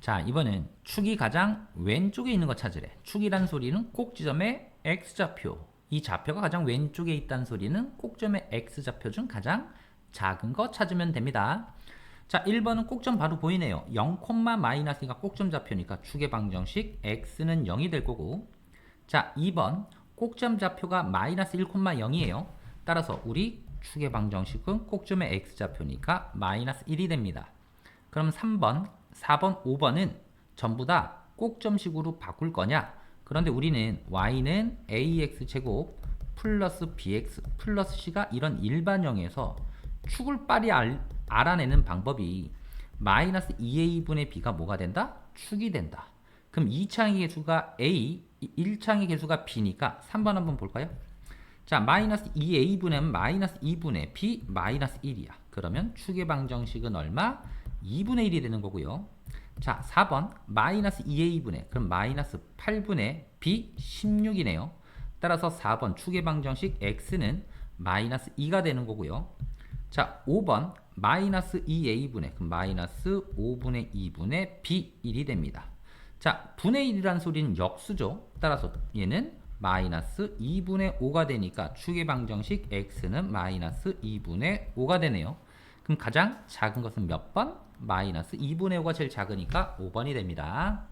자, 이번엔 축이 가장 왼쪽에 있는 거 찾으래. 축이란 소리는 꼭지점의 x좌표. 이 좌표가 가장 왼쪽에 있다는 소리는 꼭점의 x좌표 중 가장 작은 거 찾으면 됩니다. 자, 1번은 꼭점 바로 보이네요. 0, 마이너스가 꼭점 좌표니까 축의 방정식 x는 0이 될 거고. 자, 2번 꼭점 좌표가 마이너스 1, 0이에요. 따라서 우리 축의 방정식은 꼭점의 x좌표니까 마이너스 1이 됩니다. 그럼 3번, 4번, 5번은 전부 다 꼭점식으로 바꿀 거냐? 그런데 우리는 y는 ax 제곱 플러스 bx 플러스 c가 이런 일반형에서 축을 빨리 알, 알아내는 방법이 마이너스 2a분의 b가 뭐가 된다? 축이 된다. 그럼 2창의 개수가 a, 1창의 개수가 b니까 3번 한번 볼까요? 자, 마이너스 2a분의 마이너스 2분의 b 마이너스 1이야. 그러면 축의 방정식은 얼마? 2분의 1이 되는 거고요. 자, 4번 마이너스 2a분의 그럼 마이너스 8분의 b 16이네요. 따라서 4번 축의 방정식 x는 마이너스 2가 되는 거고요. 자, 5번 마이너스 2a분의 그럼 마이너스 5분의 2분의 b 1이 됩니다. 자, 분의 1이라는 소리는 역수죠. 따라서 얘는 마이너스 2분의 5가 되니까 축의 방정식 x는 마이너스 2분의 5가 되네요. 그럼 가장 작은 것은 몇 번? 마이너스 2분의 5가 제일 작으니까 5번이 됩니다.